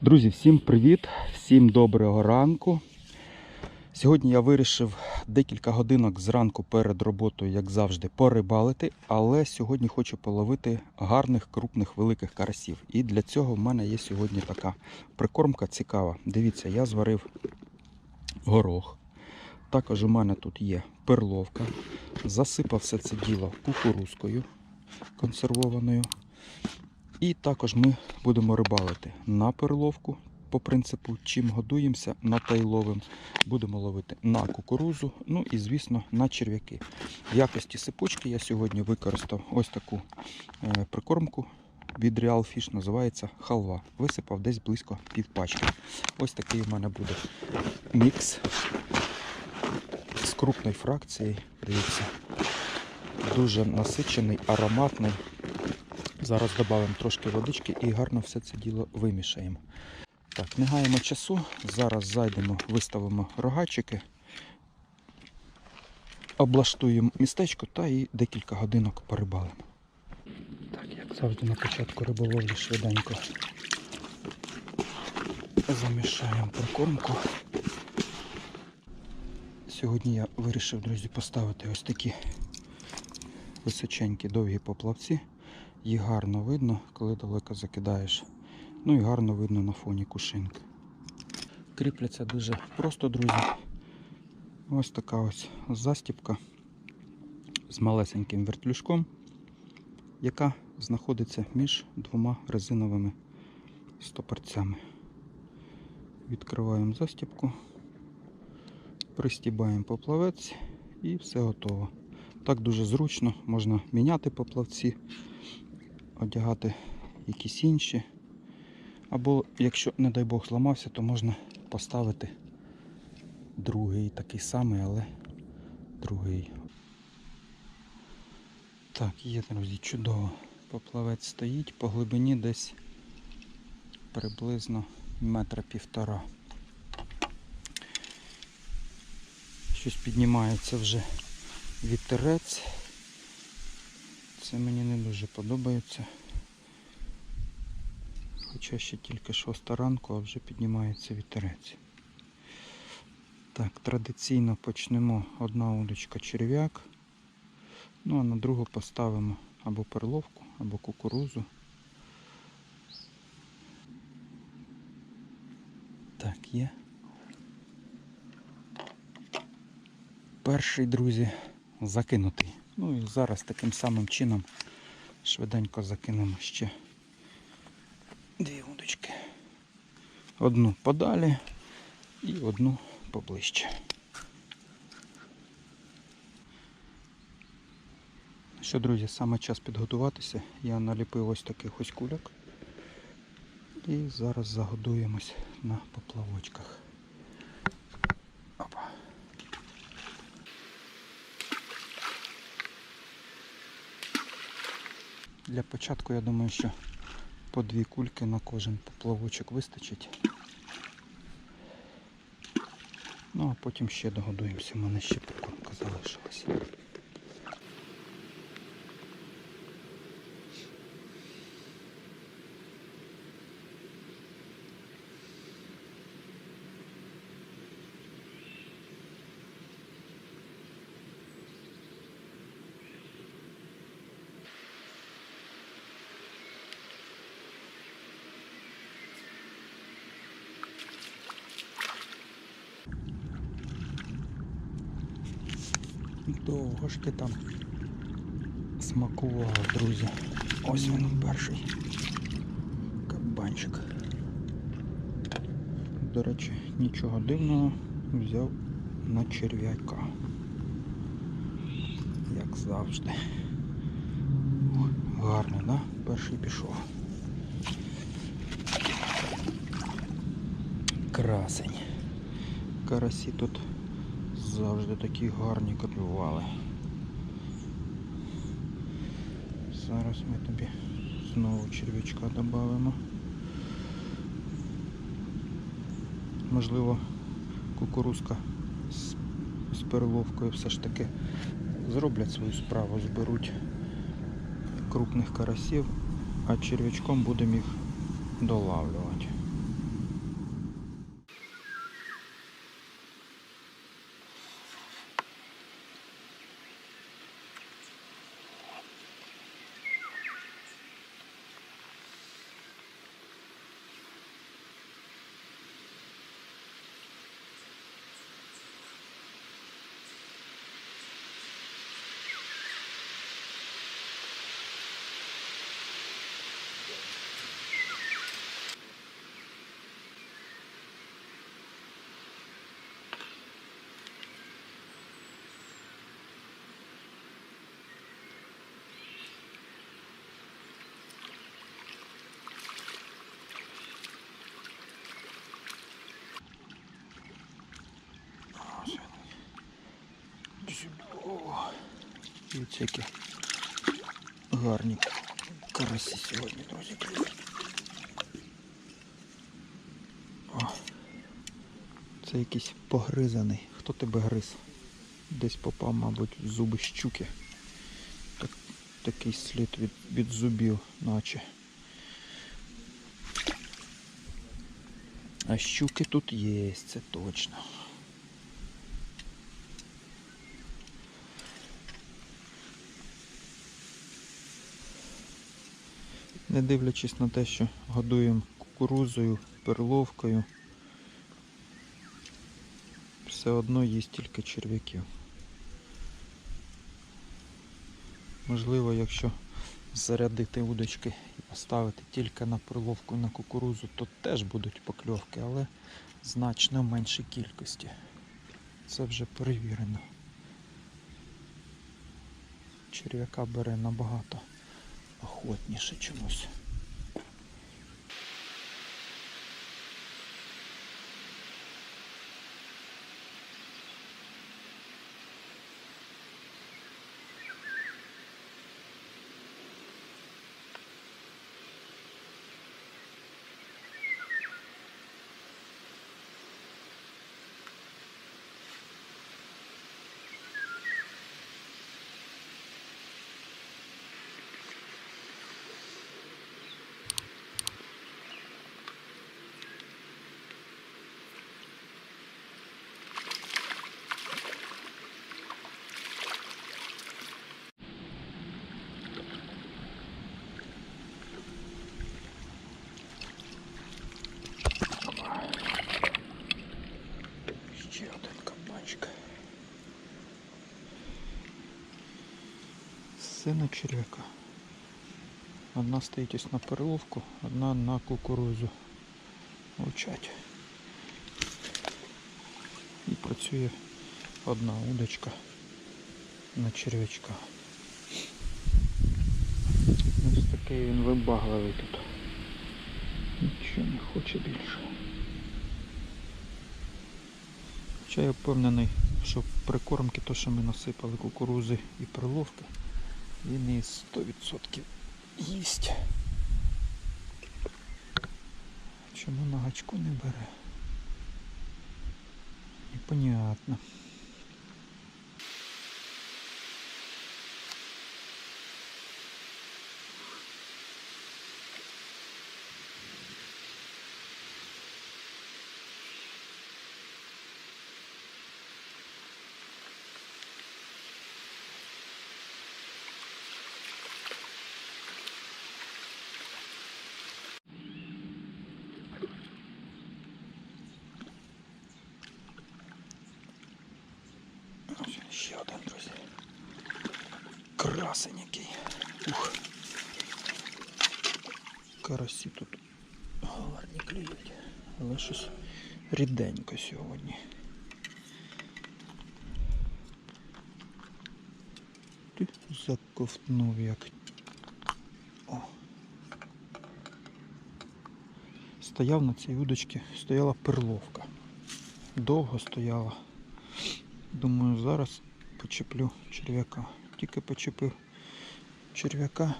Друзі, всім привіт, всім доброго ранку. Сьогодні я вирішив декілька годинок зранку перед роботою, як завжди, порибалити, але сьогодні хочу половити гарних, крупних, великих карасів. І для цього в мене є сьогодні така прикормка цікава. Дивіться, я зварив горох. Також у мене тут є перловка. Засипав все це діло кукурузкою консервованою. І також ми будемо рибалити на перловку по принципу, чим годуємося, на та й ловимо. Будемо ловити на кукурузу, ну і, звісно, на черв'яки. В якості сипучки я сьогодні використав ось таку е, прикормку від Real Fish, називається халва. Висипав десь близько півпачки. Ось такий у мене буде мікс з крупної фракції. Дивіться, дуже насичений, ароматний. Зараз додамо трошки водички і гарно все це діло вимішаємо. Так, не гаємо часу. Зараз зайдемо, виставимо рогачики, облаштуємо містечко та і декілька годинок порибалимо. Так, як завжди на початку риболовлі швиденько замішаємо прикормку. Сьогодні я вирішив, друзі, поставити ось такі височенькі довгі поплавці. Їх гарно видно, коли далеко закидаєш. Ну і гарно видно на фоні кушинки. Кріпляться дуже просто, друзі. Ось така ось застіпка з малесеньким вертлюжком, яка знаходиться між двома резиновими стопорцями. Відкриваємо застіпку, пристібаємо поплавець і все готово. Так дуже зручно, можна міняти поплавці одягати якісь інші. Або, якщо, не дай Бог, зламався, то можна поставити другий такий самий, але другий. Так, є, друзі, чудово. Поплавець стоїть по глибині десь приблизно метра півтора. Щось піднімається вже вітерець. Це мені не дуже подобається. Хоча ще тільки шоста ранку, а вже піднімається вітерець. Так, традиційно почнемо одна удочка черв'як. Ну а на другу поставимо або перловку, або кукурузу. Так, є. Перший, друзі, закинутий. Ну і зараз таким самим чином швиденько закинемо ще дві удочки. Одну подалі і одну поближче. Що, друзі, саме час підготуватися. Я наліпив ось таких ось кульок. І зараз загодуємось на поплавочках. Для початку я думаю, що по дві кульки на кожен поплавочок вистачить. Ну а потім ще догодуємося, у мене ще прикормка залишилась. Довго ж ти там смакував, друзі. Ось він перший кабанчик. До речі, нічого дивного взяв на черв'яка. Як завжди. Гарний, да? Перший пішов. Красень. Карасі тут завжди такі гарні клювали. Зараз ми тобі знову черв'ячка додамо. Можливо, кукурузка з, з перловкою все ж таки зроблять свою справу, зберуть крупних карасів, а черв'ячком будемо їх долавлювати. Дивіться, які гарні карасі сьогодні, друзі. О, це якийсь погризаний. Хто тебе гриз? Десь попав, мабуть, в зуби щуки. Так, такий слід від, від зубів, наче. А щуки тут є, це точно. Не дивлячись на те, що годуємо кукурузою, перловкою, все одно їсть тільки черв'яків. Можливо, якщо зарядити удочки і поставити тільки на перловку і на кукурузу, то теж будуть покльовки, але значно в меншій кількості. Це вже перевірено. Черв'яка бере набагато охотніше чомусь. Ще один кабанчик. Сина черв'яка. Одна стоїть ось на перловку, одна на кукурузу. Мовчать. І працює одна удочка на черв'ячка. Ось такий він вибагливий тут. Нічого не хоче більше. Хоча я впевнений, що прикормки, то що ми насипали кукурузи і перловки, він і 100% їсть. Чому на гачку не бере? Непонятно. Ось ще один, друзі. Красень який. Ух. Карасі тут гарні клюють. Але щось ріденько сьогодні. Ти заковтнув як. О. Стояв на цій удочці, стояла перловка. Довго стояла. Думаю, зараз почеплю черв'яка. Тільки почепив черв'яка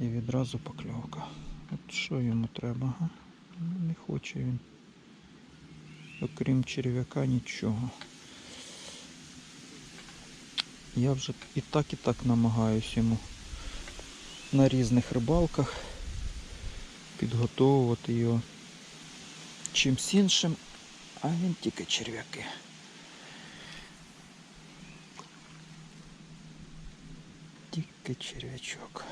і відразу покльовка. От що йому треба, га? Ну, Не хоче він. Окрім черв'яка нічого. Я вже і так, і так намагаюсь йому на різних рибалках підготовувати його чимсь іншим, а він тільки черв'яки. Тільки черв'ячок.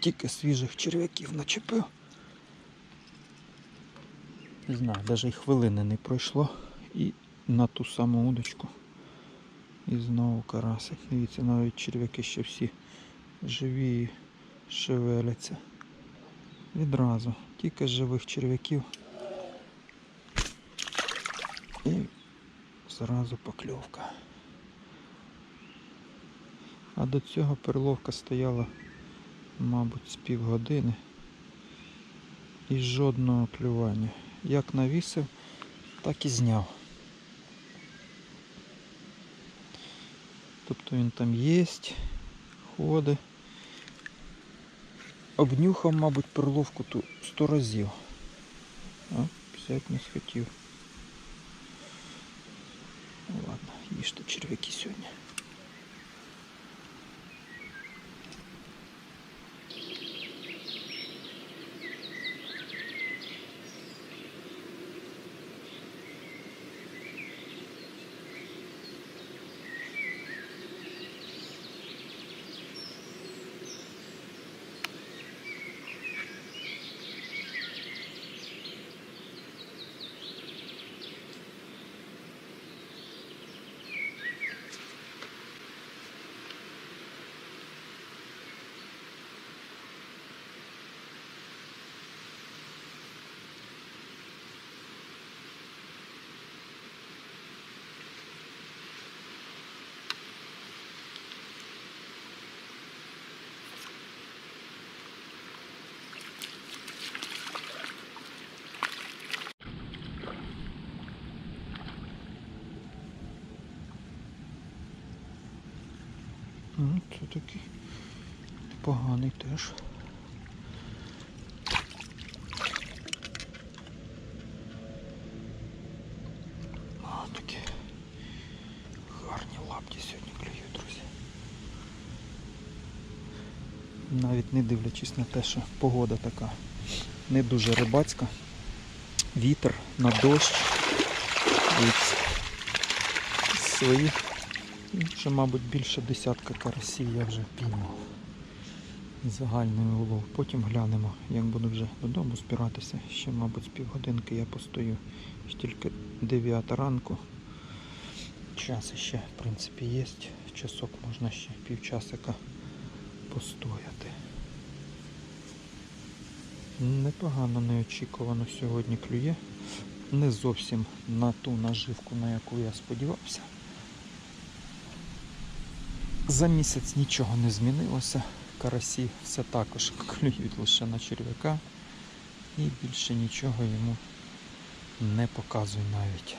Тільки свіжих черв'яків начепив. Не знаю, навіть і хвилини не пройшло. І на ту саму удочку. І знову карасик. Дивіться, навіть черв'яки ще всі живі і шевеляться. Відразу. Тільки з живих черв'яків. І зразу покльовка. А до цього перловка стояла, мабуть, з півгодини. І жодного клювання. Як навісив, так і зняв. Тобто він там є, ходить. Обнюхав, мабуть, перловку ту сто разів. А, взять не схотів. Ладно, їжте черв'яки сьогодні. Ну, це такий поганий теж. А, такі гарні лапті сьогодні клюють, друзі. Навіть не дивлячись на те, що погода така не дуже рибацька. Вітер на дощ. Дивіться. Свої вже, мабуть, більше десятка карасів я вже піймав. Загальний улов. Потім глянемо, як буду вже додому збиратися. Ще, мабуть, з півгодинки я постою. Ще тільки 9 ранку. Час ще, в принципі, є. Часок можна ще півчасика постояти. Непогано неочікувано сьогодні клює. Не зовсім на ту наживку, на яку я сподівався. За місяць нічого не змінилося. Карасі все також клюють лише на черв'яка і більше нічого йому не показує навіть.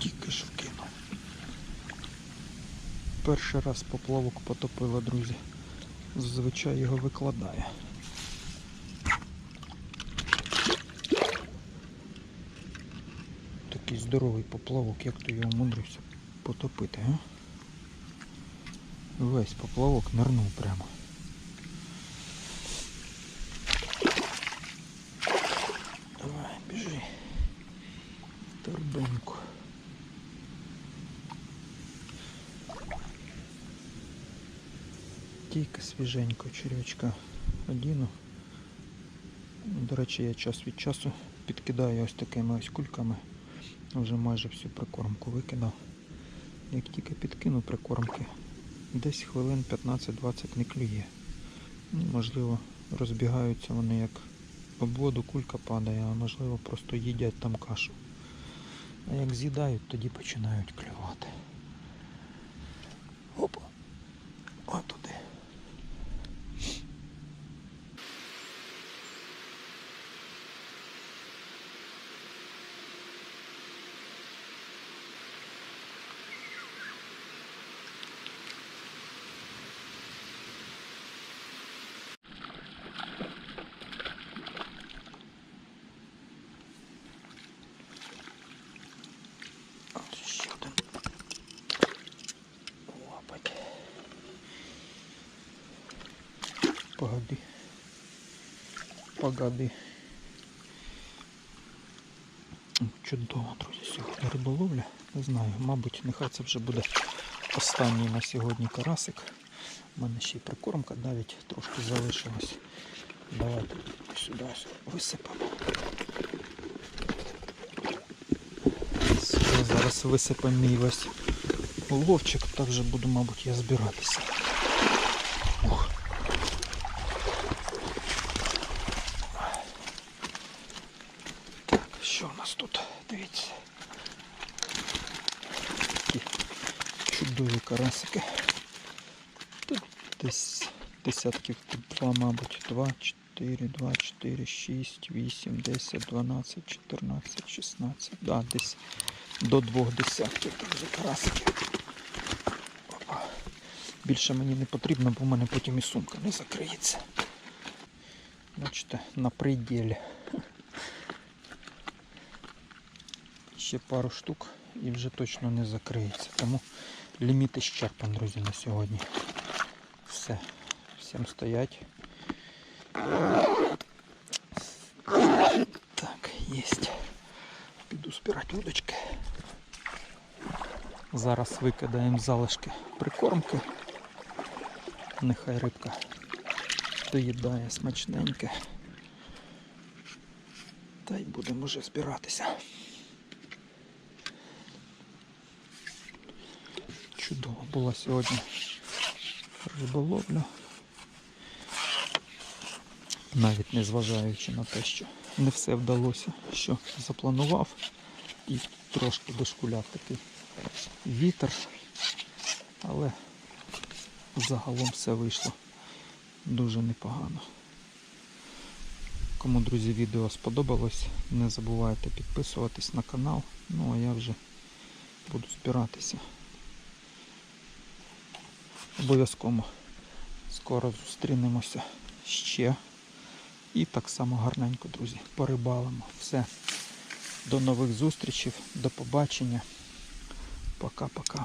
Тільки що кинув. Перший раз поплавок потопила, друзі. Зазвичай його викладає. Такий здоровий поплавок, як то його мудрився потопити, а? Весь поплавок нирнув прямо. Давай, біжи. В торбинку. Тільки свіженько червячка одіну. До речі, я час від часу підкидаю ось такими ось кульками. Вже майже всю прикормку викидав. Як тільки підкину прикормки, десь хвилин 15-20 не клює. Ну, Можливо, розбігаються вони як об воду кулька падає, а можливо просто їдять там кашу. А як з'їдають, тоді починають клювати. Опа. Отуди. Погоди. Погоди. Чудово, друзі, сьогодні риболовля. Не знаю, мабуть, нехай це вже буде останній на сьогодні карасик. У мене ще й прикормка навіть трошки залишилось. Давайте сюди висипемо. Сюди зараз висипемо мій весь уловчик, так вже буду, мабуть, я збиратися. Ух. Так, що у нас тут? Дивіться. Такі чудові карасики. Тут десь десятків два, мабуть, два, чотири, два, чотири, шість, вісім, десять, дванадцять, чотирнадцять, шістнадцять. Да, десь до двох десятків друзі, карасиків. Опа. Більше мені не потрібно, бо в мене потім і сумка не закриється. Бачите, на пределі. Ще пару штук і вже точно не закриється. Тому ліміт ісчерпан, друзі, на сьогодні. Все. Всім стоять. Так, єсть. Піду збирати удочки. Зараз викидаємо залишки прикормки. Нехай рибка доїдає смачненьке. Та й будемо вже збиратися. Чудово була сьогодні риболовля. Навіть не зважаючи на те, що не все вдалося, що запланував. І трошки дошкуляв такий вітер. Але загалом все вийшло дуже непогано. Кому, друзі, відео сподобалось, не забувайте підписуватись на канал. Ну а я вже буду збиратися. Обов'язково скоро зустрінемося ще. І так само гарненько, друзі, порибалимо. Все. До нових зустрічей, до побачення. Пока-пока.